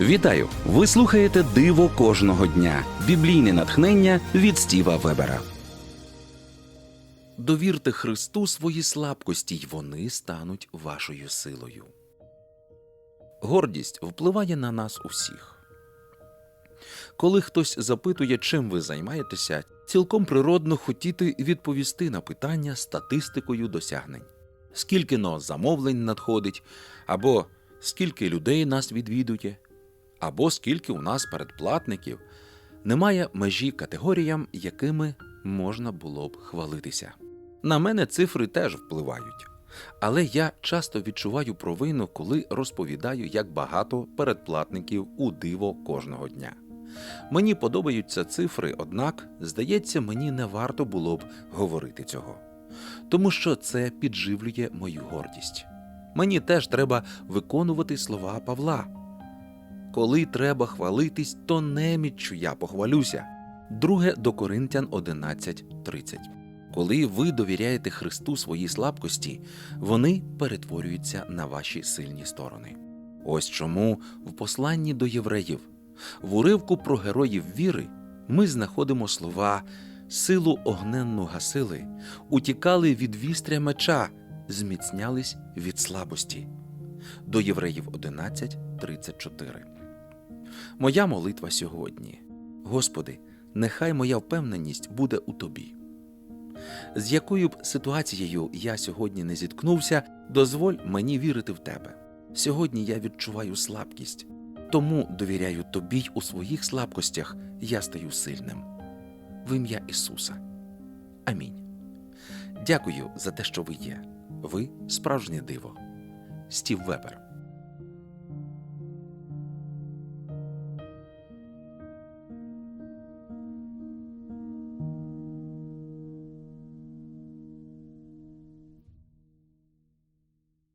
Вітаю! Ви слухаєте Диво кожного дня. Біблійне натхнення від Стіва Вебера. Довірте Христу свої слабкості, й вони стануть вашою силою. Гордість впливає на нас усіх. Коли хтось запитує, чим ви займаєтеся, цілком природно хотіти відповісти на питання статистикою досягнень. Скільки но замовлень надходить, або скільки людей нас відвідує, або скільки у нас передплатників, немає межі категоріям, якими можна було б хвалитися. На мене цифри теж впливають. Але я часто відчуваю провину, коли розповідаю, як багато передплатників у диво кожного дня. Мені подобаються цифри, однак, здається, мені не варто було б говорити цього, тому що це підживлює мою гордість. Мені теж треба виконувати слова Павла. Коли треба хвалитись, то неміччю я похвалюся. Друге до Коринтян 11.30. Коли ви довіряєте Христу свої слабкості, вони перетворюються на ваші сильні сторони. Ось чому в посланні до євреїв, в уривку про героїв віри, ми знаходимо слова силу огненну гасили, утікали від вістря меча, зміцнялись від слабості. До євреїв 11.34. Моя молитва сьогодні. Господи, нехай моя впевненість буде у Тобі. З якою б ситуацією я сьогодні не зіткнувся, дозволь мені вірити в тебе. Сьогодні я відчуваю слабкість, тому довіряю тобі й у своїх слабкостях я стаю сильним. В ім'я Ісуса. Амінь. Дякую за те, що ви є. Ви справжнє диво. Стів Вебер.